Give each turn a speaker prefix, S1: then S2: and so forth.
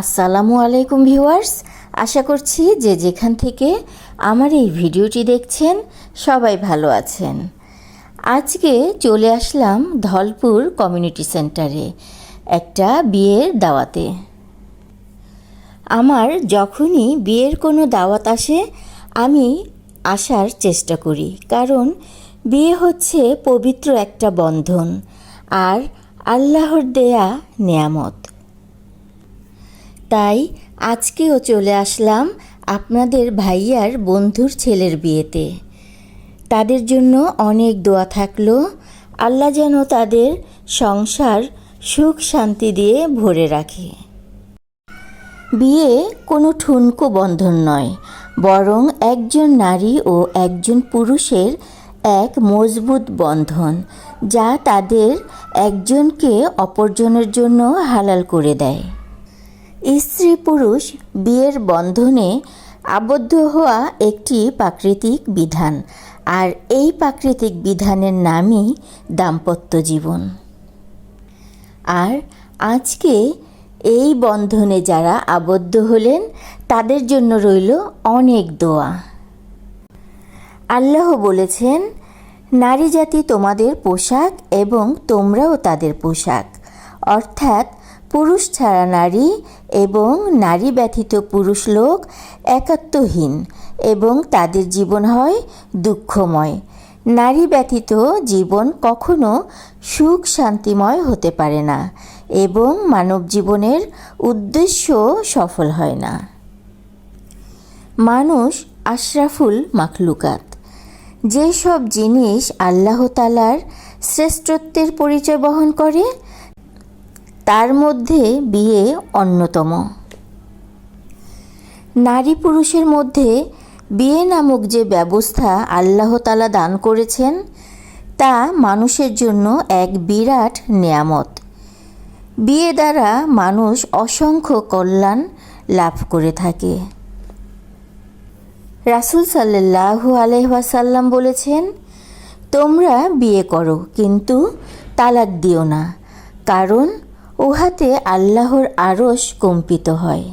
S1: আসসালামু আলাইকুম ভিউয়ার্স। আশা করছি যে যেখান থেকে আমার এই ভিডিওটি দেখছেন সবাই ভালো আছেন। আজকে চলে আসলাম ধলপুর কমিউনিটি সেন্টারে, একটা বিয়ের দাওয়াতে। আমার যখনই বিয়ের কোনো দাওয়াত আসে, আমি আসার চেষ্টা করি, কারণ বিয়ে হচ্ছে পবিত্র একটা বন্ধন আর আল্লাহর দেয়া নেয়ামত। তাই আজকেও চলে আসলাম আপনাদের ভাইয়ার বন্ধুর ছেলের বিয়েতে। তাদের জন্য অনেক দোয়া থাকল। আল্লাহ যেন তাদের সংসার সুখ শান্তি দিয়ে ভরে রাখে। বিয়ে কোনো ঠুনকো বন্ধন নয়, বরং একজন নারী ও একজন পুরুষের এক মজবুত বন্ধন, যা তাদের একজনকে অপরজনের জন্য হালাল করে দেয়। স্ত্রী পুরুষ বিয়ের বন্ধনে আবদ্ধ হওয়া একটি প্রাকৃতিক বিধান, আর এই প্রাকৃতিক বিধানের নামই দাম্পত্য জীবন। আর আজকে এই বন্ধনে যারা আবদ্ধ হলেন, তাদের জন্য রইল অনেক দোয়া। আল্লাহ বলেছেন, নারী জাতি তোমাদের পোশাক এবং তোমরাও তাদের পোশাক। অর্থাৎ পুরুষ ছাড়া নারী এবং নারী ব্যথিত পুরুষ লোক একাত্মহীন এবং তাদের জীবন হয় দুঃখময়। নারী ব্যতীত জীবন কখনো সুখ শান্তিময় হতে পারে না এবং মানব জীবনের উদ্দেশ্য সফল হয় না। মানুষ আশরাফুল মাখলুকাত। যেসব জিনিস আল্লাহ তালার শ্রেষ্ঠত্বের পরিচয় বহন করে তার মধ্যে বিয়ে অন্যতম। নারী পুরুষের মধ্যে বিয়ে নামক যে ব্যবস্থা আল্লাহ তালা দান করেছেন, তা মানুষের জন্য এক বিরাট নেয়ামত। বিয়ে দ্বারা মানুষ অসংখ্য কল্যাণ লাভ করে থাকে। রাসুল সাল্লাহু আলহাসাল্লাম বলেছেন, তোমরা বিয়ে করো, কিন্তু তালাক দিও না। কারণ উহাতে আল্লাহর আরশ কম্পিত হয়।